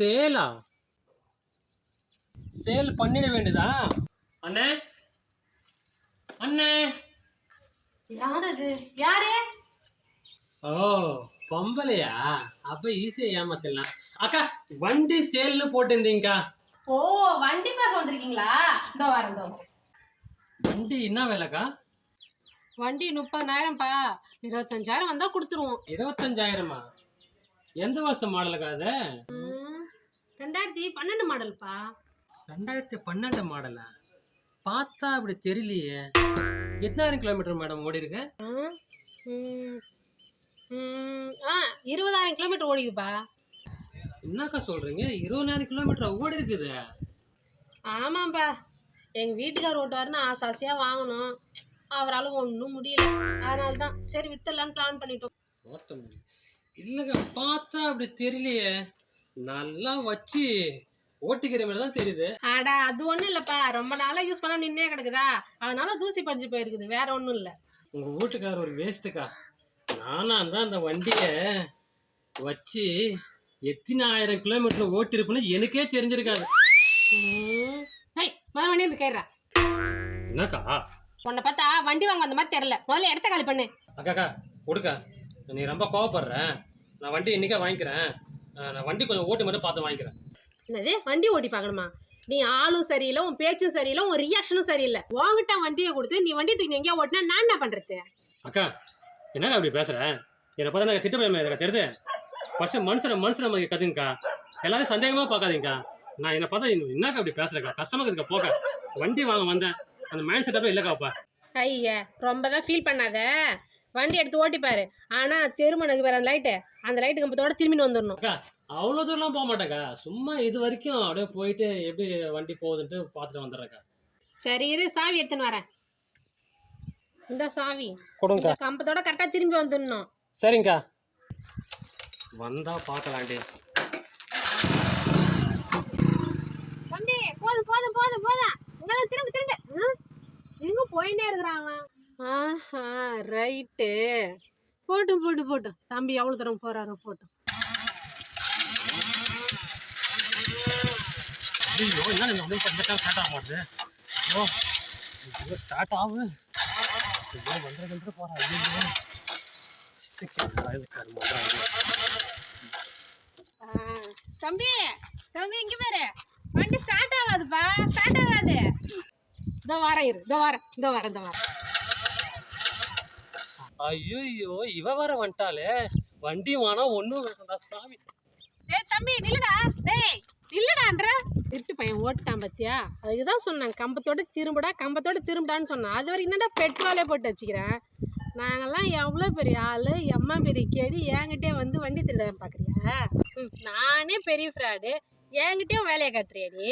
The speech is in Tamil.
சேலா? சேல் பண்ணிட வேண்டியதா அண்ணே? அண்ணே? யார் அது யாரு? ஓ பொம்பளையா? அப்ப ஈஸியா ஏமாத்திடலாம். அக்கா வண்டி சேல்னு போட்டிருந்தீங்கக்கா. ஓ வண்டி பார்க்க வந்திருக்கீங்களா? இதோ வரேன். வண்டி என்ன விலைக்கா? வண்டி முப்பதாயிரம்ப்பா. இருபத்தஞ்சாயிரம் வந்தா கொடுத்துருவோம். இருபத்தஞ்சாயிரமா? எந்த வருஷம் மாடலுக்கா அது? ரெண்டாயிரத்தி பன்னெண்டு மாடல்ப்பா. ரெண்டாயிரத்தி பன்னெண்டு மாடலா? பார்த்தா அப்படி தெரியலையே. எத்தனாயிரம் கிலோமீட்டர் மேடம் ஓடி இருக்கு? ஆ இருபதாயிரம் கிலோமீட்டர் ஓடிதுப்பா என்னக்கா சொல்றீங்க? இருபதாயிரம் கிலோமீட்டர் ஓடி இருக்குது. ஆமாப்பா. எங்க வீட்டுக்கார் ஓட்டுவாருன்னு ஆசை ஆசையா வாங்கணும். அவரால் ஒன்றும் முடியல. அதனால தான் சரி வித்தரலான்னு பிளான் பண்ணிட்டோம். ஓட்ட முடியும் இல்லைக்கா பார்த்தா அப்படி தெரியலையே. நல்லா வச்சு ஓட்டிக்கிற மாதிரி தான் தெரியுது. அடா அது ஒன்றும் இல்லைப்பா. ரொம்ப நாளாக யூஸ் பண்ணாம நின்னே கிடக்குதா? அதனால தூசி படிஞ்சு போயிருக்குது. வேற ஒன்றும் இல்லை. உங்க வீட்டுக்காரர் ஒரு வேஸ்ட்டுக்கா நானா தான் அந்த வண்டியை வச்சு எத்தனை ஆயிரம் கிலோமீட்டர் ஓட்டிருப்புன்னு எனக்கே தெரிஞ்சிருக்காது. முதல்ல வண்டி வந்து கேடுறா. என்னக்கா? உன்னை பார்த்தா வண்டி வாங்க வந்த மாதிரி தெரியல. முதல்ல இடத்த காலி பண்ணு. அக்காக்கா கொடுக்கா. நீ ரொம்ப கோவப்படுற. நான் வண்டி இன்னைக்கே வாங்கிக்கிறேன். நான் வண்டி கொஞ்சம் ஓட்டு மட்டும் பார்த்து வாங்கிக்கிறேன். என்னது? வண்டி ஓட்டி பார்க்கணுமா? நீ ஆளும் சரியில்லை உன் பேச்சும் சரியில்லை உன் ரியாக்ஷனும் சரியில்லை. வாங்கிட்ட வண்டியை கொடுத்து நீ வண்டி தூக்கி எங்கேயா ஓட்டினா நான் என்ன பண்றது? அக்கா என்னக்கா அப்படி பேசுற? என்னை பார்த்தா எனக்கு திட்ட பயமா இருக்கா தெரியுது? ஃபர்ஸ்ட் மனுஷனை மனுஷனை மாதிரி கத்துங்கக்கா எல்லாரும் சந்தேகமா பார்க்காதீங்கக்கா. நான் என்னை பார்த்தா என்னக்கா அப்படி பேசுறக்கா? கஷ்டமா இருக்குக்கா போக்க வண்டி வாங்க வந்தேன். அந்த மைண்ட் செட்டப்பே இல்லைக்காப்பா ஐயா ரொம்ப தான் ஃபீல் பண்ணாத. வண்டி எடுத்து ஓட்டி பாரு ஆனா தெருமனுக்கு வேற அந்த லைட்டு அந்த லைட்டு கம்பத்தோட திரும்பி வந்துடணும் அக்கா அவ்வளோ தூரம்லாம் போக மாட்டேக்கா. சும்மா இது வரைக்கும் அப்படியே போயிட்டு எப்படி வண்டி போகுதுன்ட்டு பார்த்துட்டு வந்துடுறேக்கா சரி இரு சாவி எடுத்துன்னு வரேன். இந்த சாவி. இந்த கம்பத்தோட கரெக்டா திரும்பி வந்துடணும் சரிங்கக்கா. வந்தா பார்க்கலாண்டி. தம்பி போதும் போதும் போதும் போதும். இங்கே திரும்ப திரும்ப? எங்க போயினே இருக்கிறான் அவன்? ஆஹா ரைட்டு. போட்டும் போட்டு போட்டும் தம்பி எவ்வளோ தூரம் போறாரோ போட்டும் ஐயோ என்ன இந்த இந்த டைம் ஸ்டார்ட் ஆக மாட்டுது. ஓ ஐயோ ஸ்டார்ட் ஆகு ஐயோ வந்துட தம்பி தம்பி இங்க பாரு. வண்டி ஸ்டார்ட் ஆகாதுப்பா ஸ்டார்ட் ஆகாது. இதோ வரேன் இரு இதோ வரேன் இதோ வரேன் இதோ வரேன் ஐயோ இவ வர வந்துட்டாலே வண்டி வானா ஒன்றும் சாமி. டேய் தம்பி நில்லுடா. டேய் நில்லுடான்ற திருட்டு பையன் ஓட்டான் பத்தியா? அதுக்கு தான் சொன்னேன் கம்பத்தோட திரும்புடா கம்பத்தோட திரும்புடான்னு சொன்னேன். அது வரைக்கும் தான்டா பெட்ரோலே போட்டு வச்சுக்கிறேன்? நாங்கெல்லாம் எவ்வளோ பெரிய ஆள்? எம்மா பெரிய கேடி? என்கிட்டே வந்து வண்டி திருட பார்க்குறியா ம், நானே பெரிய ஃப்ராடு என்கிட்டயும் வேலையை காட்டுறியா நீ?